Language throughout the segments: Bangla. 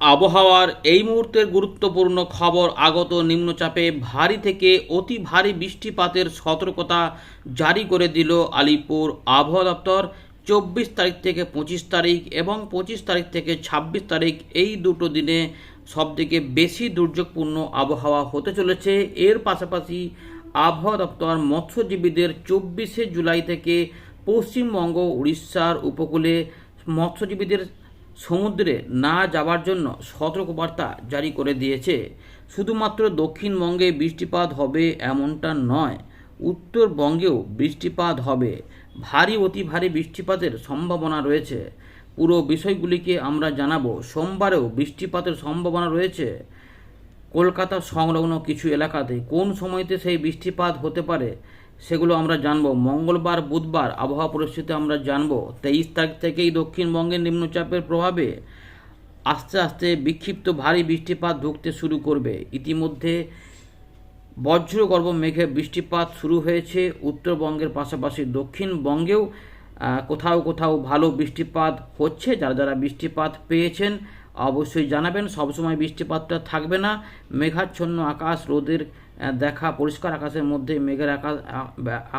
আবহাওয়ার এই মুহূর্তের গুরুত্বপূর্ণ খবর আগত নিম্নচাপে ভারী থেকে অতি ভারী বৃষ্টিপাতের সতর্কতা জারি করে দিল আলিপুর আবহাওয়া দপ্তর। চব্বিশ তারিখ থেকে পঁচিশ তারিখ এবং পঁচিশ তারিখ থেকে ছাব্বিশ তারিখ এই দুটো দিনে সবথেকে বেশি দুর্যোগপূর্ণ আবহাওয়া হতে চলেছে। এর পাশাপাশি আবহাওয়া দপ্তর মৎস্যজীবীদের চব্বিশে জুলাই থেকে পশ্চিমবঙ্গ, উড়িষ্যার উপকূলে মৎস্যজীবীদের সমুদ্রে না যাওয়ার জন্য সতর্কবার্তা জারি করে দিয়েছে। শুধুমাত্র দক্ষিণবঙ্গে বৃষ্টিপাত হবে এমনটা নয়, উত্তরবঙ্গেও বৃষ্টিপাত হবে। ভারী, অতি ভারী বৃষ্টিপাতের সম্ভাবনা রয়েছে। পুরো বিষয়গুলিকে আমরা জানাব। সোমবারেও বৃষ্টিপাতের সম্ভাবনা রয়েছে। কলকাতা সংলগ্ন কিছু এলাকাতে কোন সময়তে সেই বৃষ্টিপাত হতে পারে সেগুলো আমরা জানব। মঙ্গলবার, বুধবার আবহাওয়া পরিস্থিতি আমরা জানব। তেইশ তারিখ থেকেই দক্ষিণবঙ্গের নিম্নচাপের প্রভাবে আস্তে আস্তে বিক্ষিপ্ত ভারী বৃষ্টিপাত ঢুকতে শুরু করবে। ইতিমধ্যে বজ্রগর্ভ মেঘে বৃষ্টিপাত শুরু হয়েছে। উত্তরবঙ্গের পাশাপাশি দক্ষিণবঙ্গেও কোথাও কোথাও ভালো বৃষ্টিপাত হচ্ছে। যারা যারা বৃষ্টিপাত পেয়েছেন, অবশ্যই জানাবেন। সবসময় বৃষ্টিপাতটা থাকবে না। মেঘাচ্ছন্ন আকাশ, রোদের দেখা পরিষ্কার আকাশের মধ্যে মেঘের আকাশ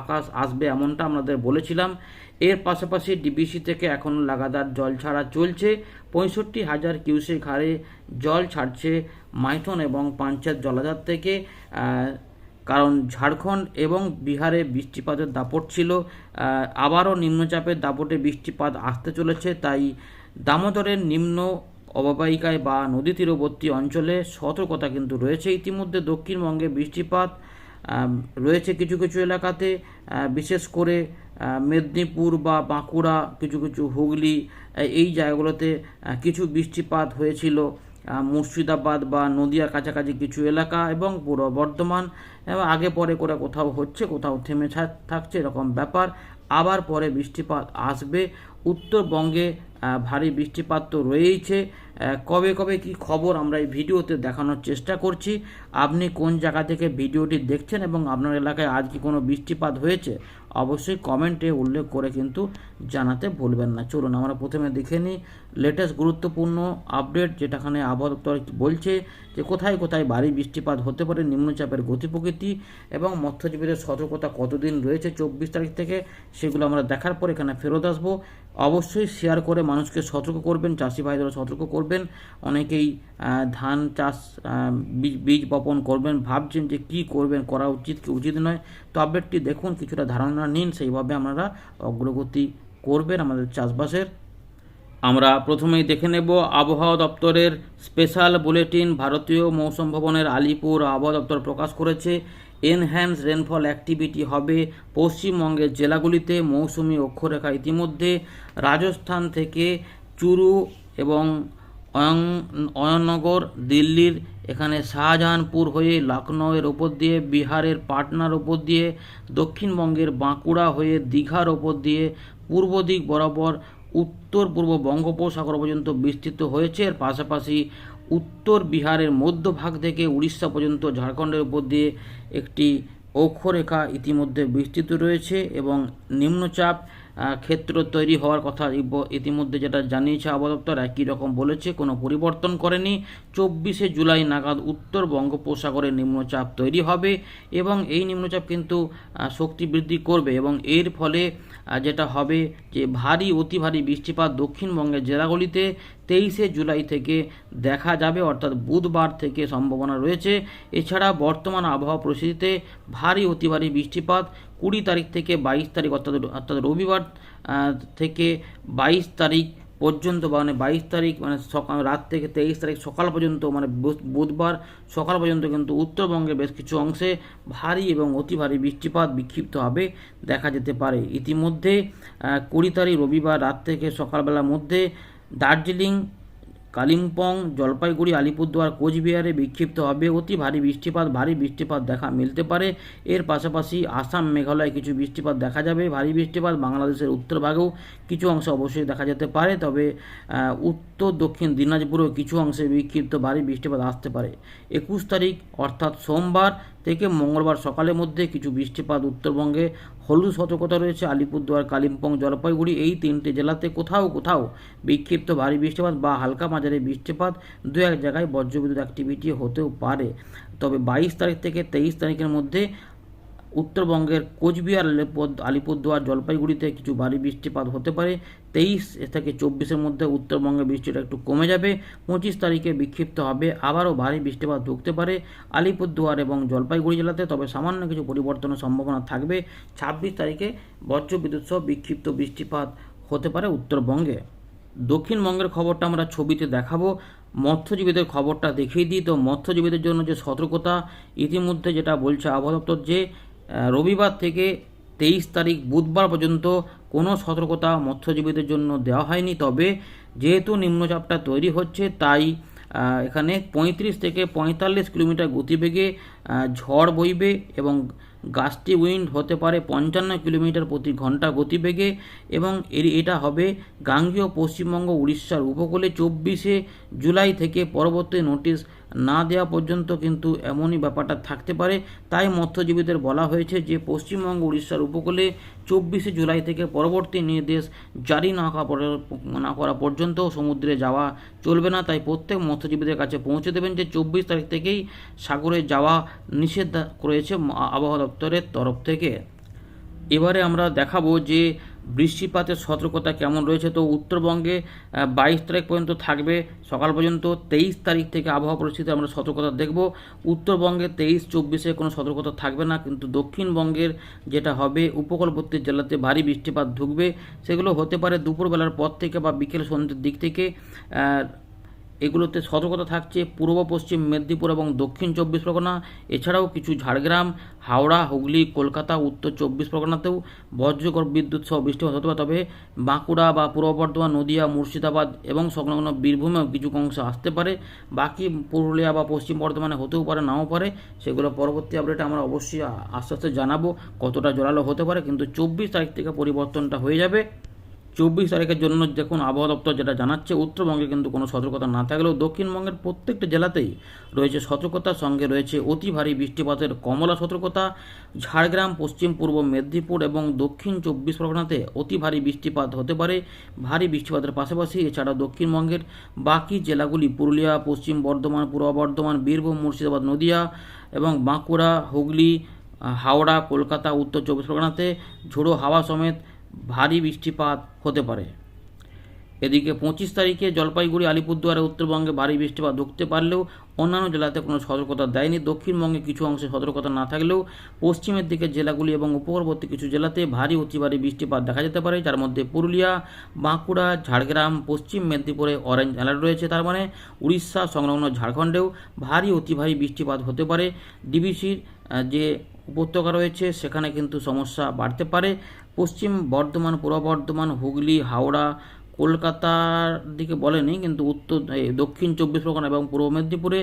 আকাশ আসবে এমনটা আমাদের বলেছিলাম। এর পাশাপাশি ডিবিসি থেকে এখন লাগাতার জল ছাড়া চলছে। পঁয়ষট্টি হাজার কিউসেক হারে জল ছাড়ছে মাইথন এবং পাঞ্চায়েত জলাধার থেকে কারণ ঝাড়খণ্ড এবং বিহারে বৃষ্টিপাতের দাপট ছিল। আবারও নিম্নচাপের দাপটে বৃষ্টিপাত আসতে চলেছে, তাই দামোদরের নিম্ন অববাহিকায় বা নদী তীরবর্তী অঞ্চলে সতর্কতা কিন্তু রয়েছে। ইতিমধ্যে দক্ষিণবঙ্গে বৃষ্টিপাত রয়েছে কিছু কিছু এলাকাতে বিশেষ করে মেদিনীপুর বা বাঁকুড়া, কিছু কিছু হুগলি এই জায়গাগুলোতে কিছু বৃষ্টিপাত হয়েছিল। মুর্শিদাবাদ বা নদিয়ার কাছাকাছি কিছু এলাকা এবং পূর্ব বর্ধমান আগে পরে করে কোথাও হচ্ছে, কোথাও থেমে থাকছে এরকম ব্যাপার। আবার পরে বৃষ্টিপাত আসবে। উত্তরবঙ্গে ভারী বৃষ্টিপাত তো রয়েইছে। কবে কবে কি খবর আমরা এই ভিডিওতে দেখানোর চেষ্টা করছি। আপনি কোন জায়গা থেকে ভিডিওটি দেখছেন এবং আপনার এলাকায় আজ কি কোনো বৃষ্টিপাত হয়েছে, অবশ্যই কমেন্টে উল্লেখ করে কিন্তু জানাতে ভুলবেন না। চলুন, আমরা প্রথমে দেখে নিই লেটেস্ট গুরুত্বপূর্ণ আপডেট যেটাখানে আবহাওয়া দপ্তর বলছে যে কোথায় কোথায় ভারী বৃষ্টিপাত হতে পারে, নিম্নচাপের গতি প্রকৃতি এবং মৎস্যজীবীদের সতর্কতা কতদিন রয়েছে চব্বিশ তারিখ থেকে সেগুলো আমরা দেখার পর এখানে ফেরত আসব। অবশ্যই শেয়ার করে মানুষকে সতর্ক করবেন, চাষি ভাইদেরও সতর্ক করবেন। অনেকেই ধান চাষ বীজ বীজ বপন করবেন, ভাবছেন যে কি করবেন, করা উচিত কি উচিত নয়। তো আপডেটটি দেখুন, কিছুটা ধারণা নিন, সেইভাবে আপনারা অগ্রগতি করবেন আমাদের চাষবাসের। আমরা প্রথমেই দেখে নেব, আবহাওয়া দপ্তরের স্পেশাল বুলেটিন ভারতীয় মৌসুম ভবনের আলিপুর আবহাওয়া দপ্তর প্রকাশ করেছে। এনহ্যান্স রেনফল অ্যাক্টিভিটি হবে পশ্চিমবঙ্গের জেলাগুলিতে, মৌসুমি অক্ষরেখা ইতিমধ্যে। রাজস্থান থেকে চুরু এবং অয়ং- অয়নগর, দিল্লির এখানে শাহজাহানপুর হয়ে লখনৌয়ের ওপর দিয়ে, বিহারের পাটনার ওপর দিয়ে, দক্ষিণবঙ্গের বাঁকুড়া হয়ে দীঘার ওপর দিয়ে, পূর্ব দিক বরাবর, উত্তর পূর্ব বঙ্গোপসাগর পর্যন্ত বিস্তৃত হয়েছে। এর পাশাপাশি উত্তর বিহারের মধ্যভাগ থেকে উড়িষ্যা পর্যন্ত ঝাড়খণ্ডের উপর দিয়ে একটি অক্ষরেখা ইতিমধ্যে বিস্তৃত রয়েছে এবং নিম্নচাপ ক্ষেত্র তৈরি হওয়ার কথা ইতিমধ্যে যেটা জানিয়েছে আবহাওয়া দপ্তর, একই রকম বলেছে, কোনো পরিবর্তন করেনি। চব্বিশে জুলাই নাগাদ উত্তর বঙ্গোপসাগরে নিম্নচাপ তৈরি হবে এবং এই নিম্নচাপ কিন্তু শক্তি বৃদ্ধি করবে এবং এর ফলে যেটা হবে যে ভারী, অতি ভারী বৃষ্টিপাত দক্ষিণবঙ্গের জেলাগুলিতে তেইশে জুলাই থেকে দেখা যাবে, অর্থাৎ বুধবার থেকে সম্ভাবনা রয়েছে। এছাড়া বর্তমান আবহাওয়া পরিস্থিতিতে ভারী অতি ভারী বৃষ্টিপাত, কুড়ি তারিখ থেকে বাইশ তারিখ, অর্থাৎ অর্থাৎ রবিবার থেকে বাইশ তারিখ পর্যন্ত বা মানে বাইশ তারিখ মানে সকাল রাত থেকে তেইশ তারিখ সকাল পর্যন্ত মানে বুধ- বুধবার সকাল পর্যন্ত কিন্তু উত্তরবঙ্গের বেশ কিছু অংশে ভারী এবং অতি ভারী বৃষ্টিপাত বিক্ষিপ্তভাবে দেখা যেতে পারে। ইতিমধ্যে কুড়ি তারিখ রবিবার রাত থেকে সকালবেলার মধ্যে দার্জিলিং, কালিম্পং, জলপাইগুড়ি, আলিপুরদুয়ার, কোচবিহারে বিক্ষিপ্ত হবে। অতি ভারী বৃষ্টিপাত ভারী বৃষ্টিপাত দেখা মিলতে পারে। এর পাশাপাশি আসাম, মেঘালয় কিছু বৃষ্টিপাত দেখা যাবে। ভারী বৃষ্টিপাত বাংলাদেশের উত্তরভাগেও কিছু অংশে অবশ্যই দেখা যেতে পারে। তবে উত্তর, দক্ষিণ দিনাজপুরেও কিছু অংশে বিক্ষিপ্ত ভারী বৃষ্টিপাত আসতে পারে। একুশ তারিখ, অর্থাৎ সোমবার থেকে মঙ্গলবার সকালের মধ্যে কিছু বৃষ্টিপাত উত্তরবঙ্গে। হলুদ সতর্কতা রয়েছে আলিপুরদুয়ার, কালিম্পং, জলপাইগুড়ি। এই তিনটি জেলাতে কোথাও কোথাও বিক্ষিপ্ত ভারী বৃষ্টিপাত বা হালকা মাঝারি বৃষ্টিপাত দু এক জায়গায় বজ্রবিদ্যুৎ অ্যাক্টিভিটি হতেও পারে। তবে বাইশ তারিখ থেকে তেইশ তারিখের মধ্যে উত্তরবঙ্গের কোচবিহার আলিপুর আলিপুরদুয়ার জলপাইগুড়িতে কিছু ভারী বৃষ্টিপাত হতে পারে। তেইশ থেকে চব্বিশের মধ্যে উত্তরবঙ্গে বৃষ্টিটা একটু কমে যাবে। পঁচিশ তারিখে বিক্ষিপ্ত হবে। আবারও ভারী বৃষ্টিপাত ঢুকতে পারে আলিপুরদুয়ার এবং জলপাইগুড়ি জেলাতে, তবে সামান্য কিছু পরিবর্তনের সম্ভাবনা থাকবে। ছাব্বিশ তারিখে বজ্রবিদ্যুৎ সহ বিক্ষিপ্ত বৃষ্টিপাত হতে পারে উত্তরবঙ্গে। দক্ষিণবঙ্গের খবরটা আমরা ছবিতে দেখাবো। মৎস্যজীবীদের খবরটা দেখিয়ে দিই। তো মৎস্যজীবীদের জন্য যে সতর্কতা, ইতিমধ্যে যেটা বলছে আবহাওয়া দপ্তর যে রবিবার থেকে তেইশ তারিখ বুধবার পর্যন্ত কোনো সতর্কতা মৎস্যজীবীদের জন্য দেওয়া হয়নি। তবে যেহেতু নিম্নচাপটা তৈরি হচ্ছে, তাই এখানে পঁয়ত্রিশ থেকে পঁয়তাল্লিশ কিলোমিটার গতিবেগে ঝড় বইবে এবং গাছটি উইন্ড হতে পারে পঞ্চান্ন কিলোমিটার প্রতি ঘণ্টা গতিবেগে এবং এর- এটা হবে গাঙ্গেয় পশ্চিমবঙ্গ, উড়িষ্যার উপকূলে। চব্বিশে জুলাই থেকে পরবর্তী নোটিশ না দেওয়া পর্যন্ত কিন্তু এমনই ব্যাপারটা থাকতে পারে। তাই মৎস্যজীবীদের বলা হয়েছে যে, পশ্চিমবঙ্গ, উড়িষ্যার উপকূলে চব্বিশে জুলাই থেকে পরবর্তী নির্দেশ জারি না করা না করা পর্যন্ত সমুদ্রে যাওয়া চলবে না। তাই প্রত্যেক মৎস্যজীবীদের কাছে পৌঁছে দেবেন যে, চব্বিশ তারিখ থেকেই সাগরে যাওয়া নিষেধ করেছে আবহাওয়া দপ্তরের তরফ থেকে। এবারে আমরা দেখাবো যে বৃষ্টিপাতের সতর্কতা কেমন রয়েছে? তো উত্তরবঙ্গে বাইশ তারিখ পর্যন্ত থাকবে, সকাল পর্যন্ত তেইশ তারিখ থেকে আবহাওয়া পরিস্থিতি আমরা সতর্কতা দেখব। উত্তরবঙ্গে তেইশ, চব্বিশে কোনো সতর্কতা থাকবে না, কিন্তু দক্ষিণবঙ্গের যেটা হবে, উপকূলবর্তী জেলাতে ভারী বৃষ্টিপাত ঢুকবে। সেগুলো হতে পারে দুপুরবেলার পর থেকে বা বিকেল সন্ধ্যের দিক থেকে। এগুলোতে সতর্কতা থাকছে পূর্ব, পশ্চিম মেদিনীপুর এবং দক্ষিণ চব্বিশ পরগনা। এছাড়াও কিছু ঝাড়গ্রাম, হাওড়া, হুগলি, কলকাতা, উত্তর চব্বিশ পরগনাতেও বজ্রকর বিদ্যুৎ সহ বৃষ্টিপাত হতে পারে। তবে বাঁকুড়া বা পূর্ব বর্ধমান, নদিয়া, মুর্শিদাবাদ এবং সংলগ্ন বীরভূমেও কিছু অংশ আসতে পারে। বাকি পুরুলিয়া বা পশ্চিম বর্ধমানে হতেও পারে, নাও পারে। সেগুলো পরবর্তী আপডেটে আমরা অবশ্যই আস্তে আস্তে জানাব কতটা জোরালো হতে পারে। কিন্তু চব্বিশ তারিখ থেকে পরিবর্তনটা হয়ে যাবে। চব্বিশ তারিখের জন্য দেখুন আবহাওয়া দপ্তর যেটা জানাচ্ছে, উত্তরবঙ্গে কিন্তু কোনো সতর্কতা না থাকলেও দক্ষিণবঙ্গের প্রত্যেকটা জেলাতেই রয়েছে সতর্কতার সঙ্গে রয়েছে অতি ভারী বৃষ্টিপাতের কমলা সতর্কতা। ঝাড়গ্রাম, পশ্চিম পূর্ব মেদিনীপুর এবং দক্ষিণ চব্বিশ পরগনাতে অতি ভারী বৃষ্টিপাত হতে পারে, ভারী বৃষ্টিপাতের পাশাপাশি এছাড়া দক্ষিণবঙ্গের বাকি জেলাগুলি পুরুলিয়া, পশ্চিম বর্ধমান, পূর্ব বর্ধমান, বীরভূম, মুর্শিদাবাদ, নদিয়া এবং বাঁকুড়া, হুগলি, হাওড়া, কলকাতা, উত্তর চব্বিশ পরগনাতে ঝোড়ো হাওয়া সমেত ভারী বৃষ্টিপাত হতে পারে। এদিকে পঁচিশ তারিখে জলপাইগুড়ি, আলিপুরদুয়ারে উত্তরবঙ্গে ভারী বৃষ্টিপাত ঢুকতে পারলেও অন্যান্য জেলাতে কোনো সতর্কতা দেয়নি। দক্ষিণবঙ্গে কিছু অংশে সতর্কতা না থাকলেও পশ্চিমের দিকে জেলাগুলি এবং উপকূলবর্তী কিছু জেলাতে ভারী অতি ভারী বৃষ্টিপাত দেখা যেতে পারে, যার মধ্যে পুরুলিয়া, বাঁকুড়া, ঝাড়গ্রাম, পশ্চিম মেদিনীপুরে অরেঞ্জ অ্যালার্ট রয়েছে। তার মানে উড়িষ্যা সংলগ্ন ঝাড়খণ্ডেও ভারী অতি ভারী বৃষ্টিপাত হতে পারে। ডিবিসির যে উপত্যকা রয়েছে, সেখানে কিন্তু সমস্যা বাড়তে পারে। পশ্চিম বর্ধমান, পূর্ব বর্ধমান, হুগলি, হাওড়া, কলকাতার দিকে বলেনি, কিন্তু উত্তর দক্ষিণ চব্বিশ পরগনা এবং পূর্ব মেদিনীপুরে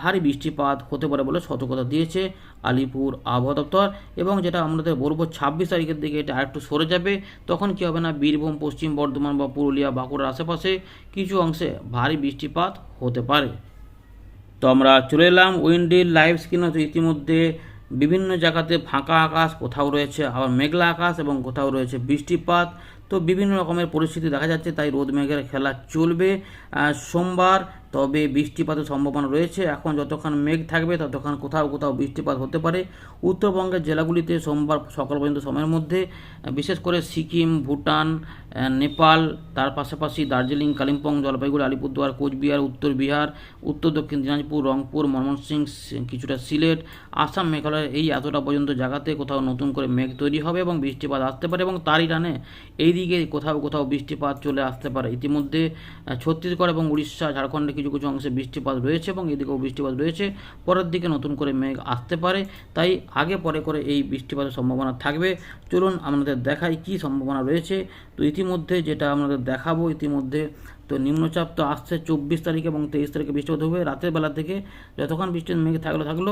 ভারী বৃষ্টিপাত হতে পারে বলে সতর্কতা দিয়েছে আলিপুর আবহাওয়া দপ্তর। এবং যেটা আমাদের বলব, ছাব্বিশ তারিখের দিকে এটা আরেকটু সরে যাবে, তখন কি হবে না, বীরভূম, পশ্চিম বর্ধমান বা পুরুলিয়া, বাঁকুড়ার আশেপাশে কিছু অংশে ভারী বৃষ্টিপাত হতে পারে। তো আমরা চলে এলাম উইন্ডির লাইভ স্ক্রিনে ইতিমধ্যে বিভিন্ন জায়গাতে ফাঁকা আকাশ কোথাও রয়েছে আবার মেঘলা আকাশ এবং কোথাও রয়েছে বৃষ্টিপাত। তো বিভিন্ন রকমের পরিস্থিতি দেখা যাচ্ছে, তাই রোদ মেঘের খেলা চলবে। সোমবার তবে বৃষ্টিপাতের সম্ভাবনা রয়েছে। এখন যতক্ষণ মেঘ থাকবে, ততক্ষণ কোথাও কোথাও বৃষ্টিপাত হতে পারে। উত্তরবঙ্গের জেলাগুলিতে সোমবার সকাল পর্যন্ত সময়ের মধ্যে বিশেষ করে সিকিম, ভুটান নেপাল, তার পাশাপাশি দার্জিলিং, কালিম্পং, জলপাইগুড়ি, আলিপুরদুয়ার, কোচবিহার, উত্তর বিহার, উত্তর দক্ষিণ দিনাজপুর, রংপুর, ময়মনসিংহ সি- কিছুটা সিলেট, আসাম, মেঘালয়, এই এতটা পর্যন্ত জায়গাতে কোথাও নতুন করে মেঘ তৈরি হবে এবং বৃষ্টিপাত আসতে পারে এবং তারই টানে এইদিকে কোথাও কোথাও বৃষ্টিপাত চলে আসতে পারে। ইতিমধ্যে ছত্তিশগড় এবং উড়িষ্যা ঝাড়খণ্ডের কিছু কিছু অংশে বৃষ্টিপাত রয়েছে এবং এদিকেও বৃষ্টিপাত রয়েছে। পরের দিকে নতুন করে মেঘ আসতে পারে, তাই আগে পরে করে এই বৃষ্টিপাতের সম্ভাবনা থাকবে। চলুন আমাদের দেখাই কি সম্ভাবনা রয়েছে। তো ইতিমধ্যে যেটা আমাদের দেখাবো, ইতিমধ্যে তো নিম্নচাপ তো আসছে চব্বিশ তারিখ এবং তেইশ তারিখে বৃষ্টিপাত হবে। রাতের বেলা থেকে যতক্ষণ বৃষ্টির মেঘ থাকল থাকল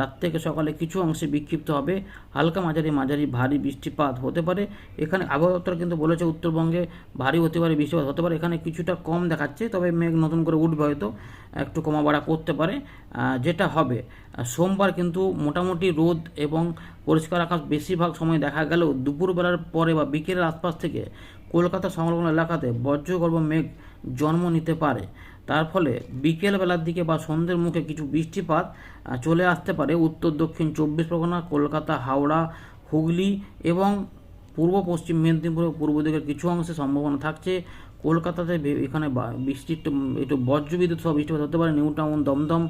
রাত থেকে সকালে কিছু অংশে বিক্ষিপ্ত হবে। হালকা মাঝারি মাঝারি ভারী বৃষ্টিপাত হতে পারে। এখানে আবহাওয়া কিন্তু বলেছে উত্তরবঙ্গে ভারী হতে পারে বৃষ্টিপাত হতে পারে। এখানে কিছুটা কম দেখাচ্ছে, তবে মেঘ নতুন করে উঠবে হয়তো, একটু কমা বাড়া করতে পারে যেটা হবে। সোমবার কিন্তু মোটামুটি রোদ এবং পরিষ্কার আকাশ বেশিরভাগ সময় দেখা গেলেও দুপুরবেলার পরে বা বিকেলের আশপাশ থেকে কলকাতা সংলগ্ন এলাকাতে বজ্রগর্ভ মেঘ জন্ম নিতে পারে। তার ফলে বিকেলবেলার দিকে বা সন্ধ্যের মুখে কিছু বৃষ্টিপাত চলে আসতে পারে। উত্তর, দক্ষিণ, চব্বিশ পরগনা, কলকাতা, হাওড়া, হুগলি এবং পূর্ব পশ্চিম মেদিনীপুর পূর্ব দিকের কিছু অংশে সম্ভাবনা থাকছে। কলকাতাতে এখানে বৃষ্টি একটু বজ্রবিদ্যুৎ সহ বৃষ্টিপাত হতে পারে নিউ টাউন দমদম,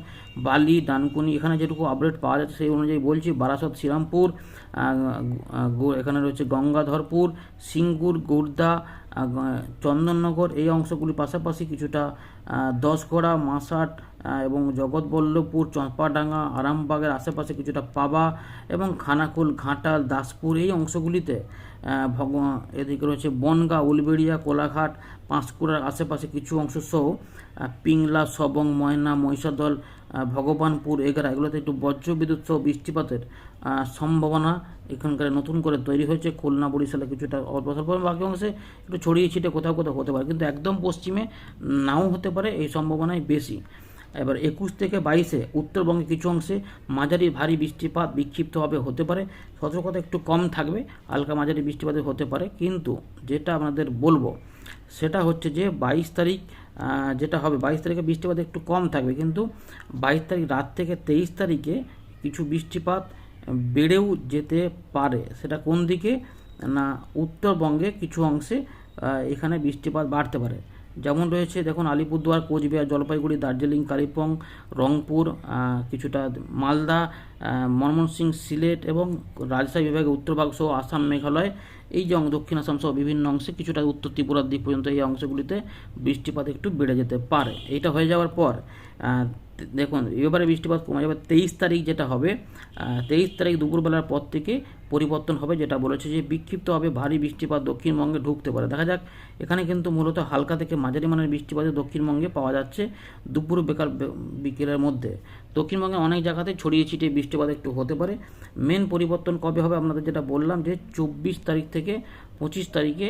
বালি, ডানকুনি, এখানে যেটুকু আপডেট পাওয়া যাচ্ছে সেই অনুযায়ী বলছি, বারাসত, শ্রীরামপুর এখানে রয়েছে গঙ্গাধরপুর, সিঙ্গুর গোর্ধা চন্দননগর, এই অংশগুলির পাশাপাশি কিছুটা দশঘোড়া মাসাট এবং জগৎবল্লভপুর, চম্পাডাঙ্গা, আরামবাগের আশেপাশে কিছুটা পাবা এবং খানাকুল, ঘাটাল, দাসপুর এই অংশগুলিতে ভগ এদিকে রয়েছে বনগা, উলবেড়িয়া, কোলাঘাট, পাঁশকুড়ার আশেপাশে কিছু অংশ সহ পিংলা, সবং, ময়না, মহিষাদল ভগবানপুর, এগারা, এগুলোতে একটু বজ্রবিদ্যুৎ সহ বৃষ্টিপাতের সম্ভাবনা এখানকার নতুন করে তৈরি হয়েছে। খুলনা, বরিশালে কিছুটা অল্প স্বল্প বাকি অংশে একটু ছড়িয়ে ছিটে কোথাও কোথাও হতে পারে। কিন্তু একদম পশ্চিমে নাও হতে পারে, এই সম্ভাবনাই বেশি। এবার একুশ থেকে বাইশে উত্তরবঙ্গে কিছু অংশে মাঝারি ভারী বৃষ্টিপাত বিক্ষিপ্তভাবে হতে পারে। সতর্কতা একটু কম থাকবে, হালকা মাঝারি বৃষ্টিপাতে হতে পারে। কিন্তু যেটা আপনাদের বলব, সেটা হচ্ছে যে বাইশ তারিখ যেটা হবে, বাইশ তারিখে বৃষ্টিপাত একটু কম থাকবে। কিন্তু বাইশ তারিখ রাত থেকে তেইশ তারিখে কিছু বৃষ্টিপাত বেড়েও যেতে পারে। সেটা কোন দিকে? না, উত্তরবঙ্গে কিছু অংশে এখানে বৃষ্টিপাত বাড়তে পারে। যেমন রয়েছে, দেখুন, আলিপুরদুয়ার, কোচবিহার, জলপাইগুড়ি, দার্জিলিং, কালিম্পং, রংপুর কিছুটা মালদা মনমোহনসিং সিলেট এবং রাজশাহী বিভাগের উত্তরভাগ সহ আসাম, মেঘালয়, এই যে দক্ষিণ আসাম সহ বিভিন্ন অংশে কিছুটা উত্তর ত্রিপুরার দিক পর্যন্ত এই অংশগুলিতে বৃষ্টিপাত একটু বেড়ে যেতে পারে। এইটা হয়ে যাওয়ার পর দেখুন, এবারে বৃষ্টিপাত কমে যাবে, তেইশ তারিখ যেটা হবে তেইশ তারিখ দুপুরবেলার পর থেকে পরিবর্তন হবে, যেটা বলেছে যে বিক্ষিপ্তভাবে ভারী বৃষ্টিপাত দক্ষিণবঙ্গে ঢুকতে পারে। দেখা যাক, এখানে কিন্তু মূলত হালকা থেকে মাঝারি মানের বৃষ্টিপাত দক্ষিণবঙ্গে পাওয়া যাচ্ছে দুপুর বেকার বিকেলের মধ্যে। দক্ষিণবঙ্গে অনেক জায়গাতে ছড়িয়ে ছিটিয়ে বৃষ্টিপাত একটু হতে পারে। মেন পরিবর্তন কবে হবে আপনাদের যেটা বললাম যে চব্বিশ তারিখ থেকে পঁচিশ তারিখে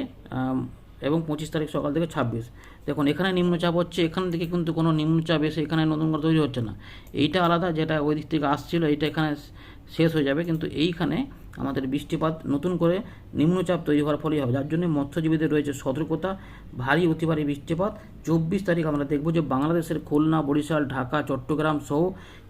এবং পঁচিশ তারিখ সকাল থেকে ছাব্বিশ। দেখুন, এখানে নিম্নচাপ হচ্ছে, এখান থেকে কিন্তু কোনো নিম্নচাপ এসে এখানে নতুন করে তৈরি হচ্ছে না। এইটা আলাদা, যেটা ওই দিক থেকে আসছিল, এইটা এখানে শেষ হয়ে যাবে, কিন্তু এইখানে আমাদের বৃষ্টিপাত নতুন করে নিম্নচাপ তৈরি হওয়ার ফলেই হবে। যার জন্য মৎস্যজীবীদের রয়েছে সতর্কতা, ভারী অতি ভারী বৃষ্টিপাত। চব্বিশ তারিখ আমরা দেখব যে বাংলাদেশের খুলনা, বরিশাল, ঢাকা, চট্টগ্রাম সহ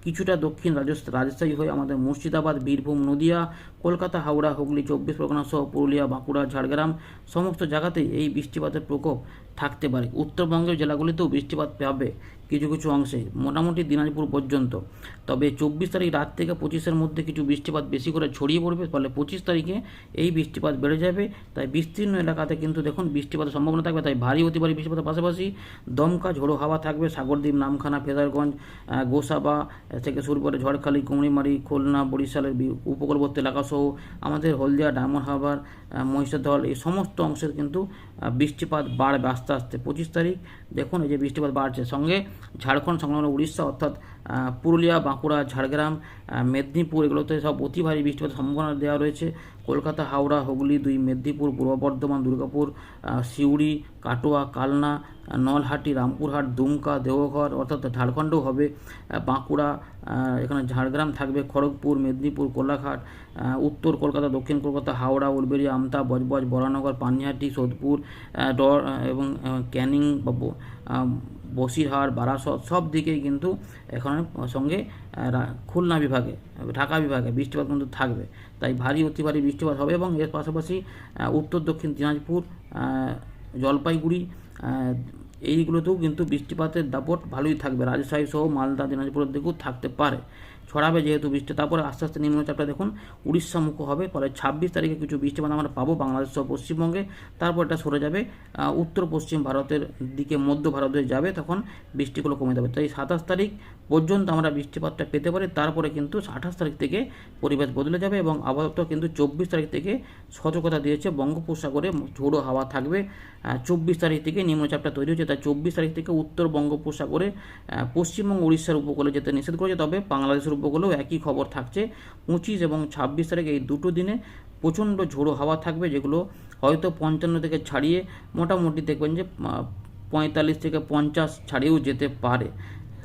কিছুটা দক্ষিণ রাজস্থ- রাজশাহী হয়ে আমাদের মুর্শিদাবাদ, বীরভূম, নদিয়া, কলকাতা, হাওড়া, হুগলি, চব্বিশ পরগনা সহ পুরুলিয়া, বাঁকুড়া, ঝাড়গ্রাম সমস্ত জায়গাতেই এই বৃষ্টিপাতের প্রকোপ থাকতে পারে। উত্তরবঙ্গের জেলাগুলিতেও বৃষ্টিপাত পাবে কিছু কিছু অংশে, মোটামুটি দিনাজপুর পর্যন্ত। তবে চব্বিশ তারিখ রাত থেকে পঁচিশের মধ্যে কিছু বৃষ্টিপাত বেশি করে ছড়িয়ে পড়বে, ফলে পঁচিশ তারিখে এই বৃষ্টিপাত বেড়ে যাবে। তাই বিস্তীর্ণ এলাকাতে কিন্তু দেখুন বৃষ্টিপাতের সম্ভাবনা থাকবে, তাই ভারী অতি ভারী বৃষ্টিপাতের পাশাপাশি দমকা ঝোড়ো হাওয়া থাকবে। সাগরদ্বীপ, নামখানা, ফেদারগঞ্জ গোসাবা থেকে শুরু করে ঝড়খালি, কুমড়িমারি, খুলনা, বরিশালের উপকূলবর্তী এলাকা সহ আমাদের হলদিয়া, ডায়মন্ড হারবার মহিষাধল এই সমস্ত অংশের কিন্তু বৃষ্টিপাত বাড়বে আস্তে আস্তে। পঁচিশ তারিখ, দেখুন এই যে বৃষ্টিপাত বাড়ছে। সঙ্গে ঝাড়খণ্ড সংলগ্ন উড়িষ্যা অর্থাৎ পুরুলিয়া, বাঁকুড়া, ঝাড়গ্রাম মেদিনীপুর, এগুলোতে সব অতি ভারী বৃষ্টিপাতের সম্ভাবনা দেওয়া রয়েছে। কলকাতা, হাওড়া, হুগলি, দুই মেদিনীপুর, পূর্ব বর্ধমান, দুর্গাপুর সিউড়ি, কাটোয়া, কালনা, নলহাটি, রামপুরহাট, দুমকা, দেওঘর, অর্থাৎ ঝাড়খণ্ডও হবে। বাঁকুড়া এখানে ঝাড়গ্রাম থাকবে, খড়গপুর, মেদিনীপুর, কোলাঘাট উত্তর কলকাতা, দক্ষিণ কলকাতা, হাওড়া উলবেড়িয়া আমতা, বজবজ, বরানগর, পানিহাটি, সোদপুর ডর এবং ক্যানিং বা বসিরহাট, বারাসত সব দিকেই কিন্তু এখানে সঙ্গে খুলনা বিভাগে, ঢাকা বিভাগে বৃষ্টিপাত কিন্তু থাকবে। তাই ভারী, অতি ভারী বৃষ্টিপাত হবে এবং এর পাশাপাশি উত্তর, দক্ষিণ দিনাজপুর জলপাইগুড়ি এইগুলোতেও কিন্তু বৃষ্টিপাতের দাপট ভালোই থাকবে। রাজশাহী সহ মালদা, দিনাজপুরের দিকেও থাকতে পারে। ছড়াবে যেহেতু বৃষ্টি, তারপরে আস্তে আস্তে নিম্নচাপটা দেখুন উড়িষ্যা মুখ হবে, ফলে ছাব্বিশ তারিখে কিছু বৃষ্টিপাত আমরা পাবো বাংলাদেশ সহ পশ্চিমবঙ্গে। তারপর এটা সরে যাবে উত্তর পশ্চিম ভারতের দিকে, মধ্য ভারতে যাবে, তখন বৃষ্টিগুলো কমে যাবে। তাই সাতাশ তারিখ পর্যন্ত আমরা বৃষ্টিপাতটা পেতে পারি। তারপরে কিন্তু আঠাশ তারিখ থেকে পরিবেশ বদলে যাবে এবং দপ্তর কিন্তু চব্বিশ তারিখ থেকে সতর্কতা দিয়েছে বঙ্গোপসাগরে ঝোড়ো হাওয়া থাকবে। চব্বিশ তারিখ থেকে নিম্নচাপটা তৈরি হচ্ছে। তাই চব্বিশ তারিখ থেকে উত্তর বঙ্গোপসাগরে পশ্চিমবঙ্গ উড়িষ্যার উপকূলে যেতে নিষেধ করেছে। তবে বাংলাদেশের উপকূলেও একই খবর থাকছে। পঁচিশ এবং ছাব্বিশ তারিখ এই দুটো দিনে প্রচণ্ড ঝোড়ো হাওয়া থাকবে, যেগুলো হয়তো পঞ্চান্ন থেকে ছাড়িয়ে মোটামুটি দেখবেন যে পঁয়তাল্লিশ থেকে পঞ্চাশ ছাড়িয়েও যেতে পারে।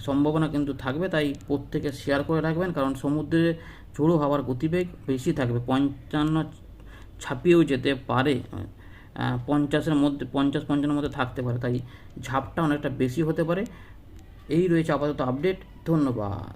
সম্ভাবনা কিন্তু থাকবে, তাই প্রত্যেকে শেয়ার করে রাখবেন, কারণ সমুদ্রে ঝোড়ো হওয়ার গতিবেগ বেশি থাকবে। পঞ্চান্ন ছাপিয়েও যেতে পারে পঞ্চাশের মধ্যে, পঞ্চাশ পঞ্চান্নের মধ্যে থাকতে পারে, তাই ঝাপটা অনেকটা বেশি হতে পারে। এই রয়েছে আপাতত আপডেট ধন্যবাদ।